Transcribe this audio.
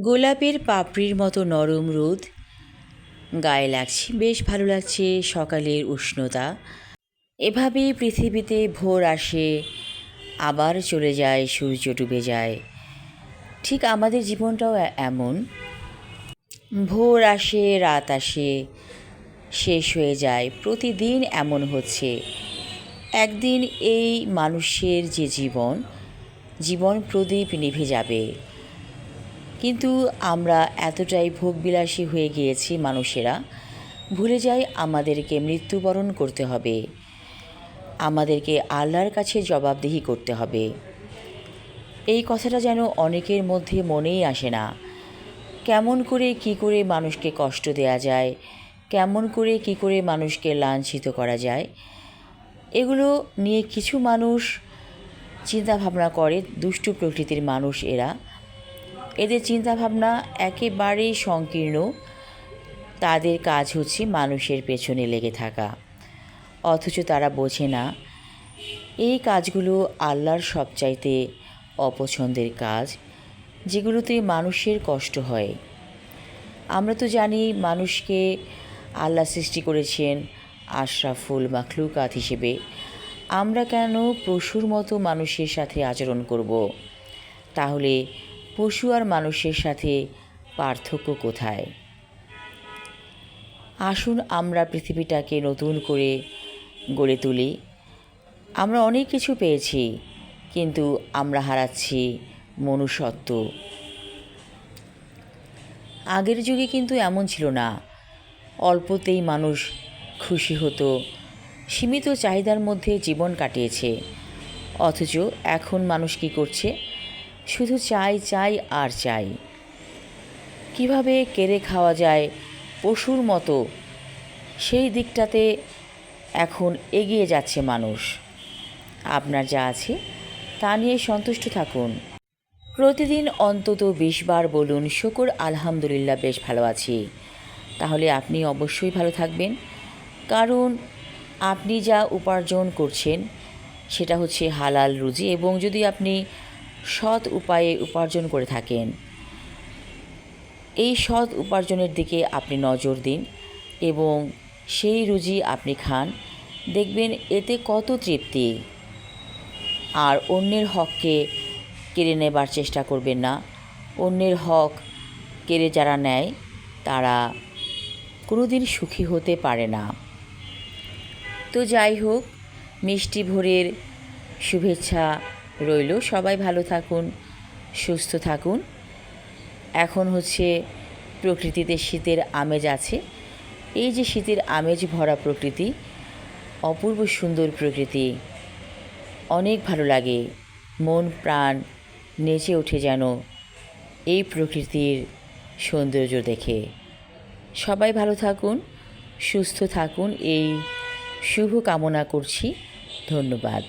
গোলাপের পাপড়ির মতো নরম রোদ। গায়ে লাগছে, বেশ ভালো লাগছে সকালের উষ্ণতা। এভাবেই পৃথিবীতে ভোর আসে, আবার চলে যায়, সূর্য ডুবে যায়। ঠিক আমাদের জীবনটাও এমন। ভোর আসে, রাত আসে, শেষ হয়ে যায়, প্রতিদিন এমন হচ্ছে। একদিন এই মানুষের যে জীবন জীবন প্রদীপ নিভে যাবে। কিন্তু আমরা এতটাই ভোগবিলাসী হয়ে গিয়েছি মানুষেরা। ভুলে যাই আমাদেরকে মৃত্যুবরণ করতে হবে। আমাদেরকে আল্লাহর কাছে জবাবদিহি করতে হবে। এই কথাটা যেন অনেকের মধ্যে মনেই আসে না। কেমন করে, কি করে মানুষকে কষ্ট দেয়া যায়? কেমন করে, কি করে মানুষকে লাঞ্ছিত করা যায়? এগুলো নিয়ে কিছু মানুষ চিন্তা ভাবনা করে, দুষ্টু প্রকৃতির মানুষ এরা। এদের চিন্তাভাবনা একেবারেই সংকীর্ণ, তাদের কাজ হচ্ছে মানুষের পেছনে লেগে থাকা। অথচ তারা বোঝে না, এই কাজগুলো আল্লাহর সবচাইতে অপছন্দের কাজ, যেগুলোতে মানুষের কষ্ট হয়। আমরা তো জানি মানুষকে আল্লাহ সৃষ্টি করেছেন আশরাফুল মাখলুকাত হিসেবে। আমরা কেন পশুর মতো মানুষের সাথে আচরণ করব? তাহলে পশু আর মানুষের সাথে পার্থক্য কোথায়? আসুন আমরা পৃথিবীটাকে নতুন করে গড়ে তুলি। আমরা অনেক কিছু পেয়েছি, কিন্তু আমরা হারাচ্ছি মনুষ্যত্ব। আগের যুগে কিন্তু এমন ছিল না। অল্পতেই মানুষ খুশি হতো, সীমিত চাহিদার মধ্যে জীবন কাটিয়েছে। অথচ এখন মানুষ কী করছে? শুধু চাই চাই আর চাই। কীভাবে কেড়ে খাওয়া যায় পশুর মতো, সেই দিকটাতে এখন এগিয়ে যাচ্ছে মানুষ। আপনার যা আছে তা নিয়ে সন্তুষ্ট থাকুন। প্রতিদিন অন্তত বিশ বার বলুন, শুকুর, আলহামদুলিল্লাহ, বেশ ভালো আছি। তাহলে আপনি অবশ্যই ভালো থাকবেন। কারণ আপনি যা উপার্জন করছেন, সেটা হচ্ছে হালাল রুজি এবং যদি আপনি সৎ উপায়ে উপার্জন করে থাকেন। এই সৎ উপার্জনের দিকে আপনি নজর দিন এবং সেই রুজি আপনি খান। দেখবেন এতে কত তৃপ্তি। আর অন্যের হককে কেড়ে নেবার চেষ্টা করবেন না। অন্যের হক কেড়ে যারা নেয়, তারা কোনোদিন সুখী হতে পারে না। তো যাই হোক, মিষ্টি ভোরের শুভেচ্ছা রইল। সবাই ভালো থাকুন, সুস্থ থাকুন। এখন হচ্ছে প্রকৃতিতে শীতের আমেজ আছে। এই যে শীতের আমেজ ভরা প্রকৃতি, অপূর্ব সুন্দর প্রকৃতি, অনেক ভালো লাগে। মন, প্রাণ নেচে ওঠে যেন এই প্রকৃতির সৌন্দর্য দেখে। সবাই ভালো থাকুন, সুস্থ থাকুন। এই শুভ কামনা করছি। ধন্যবাদ।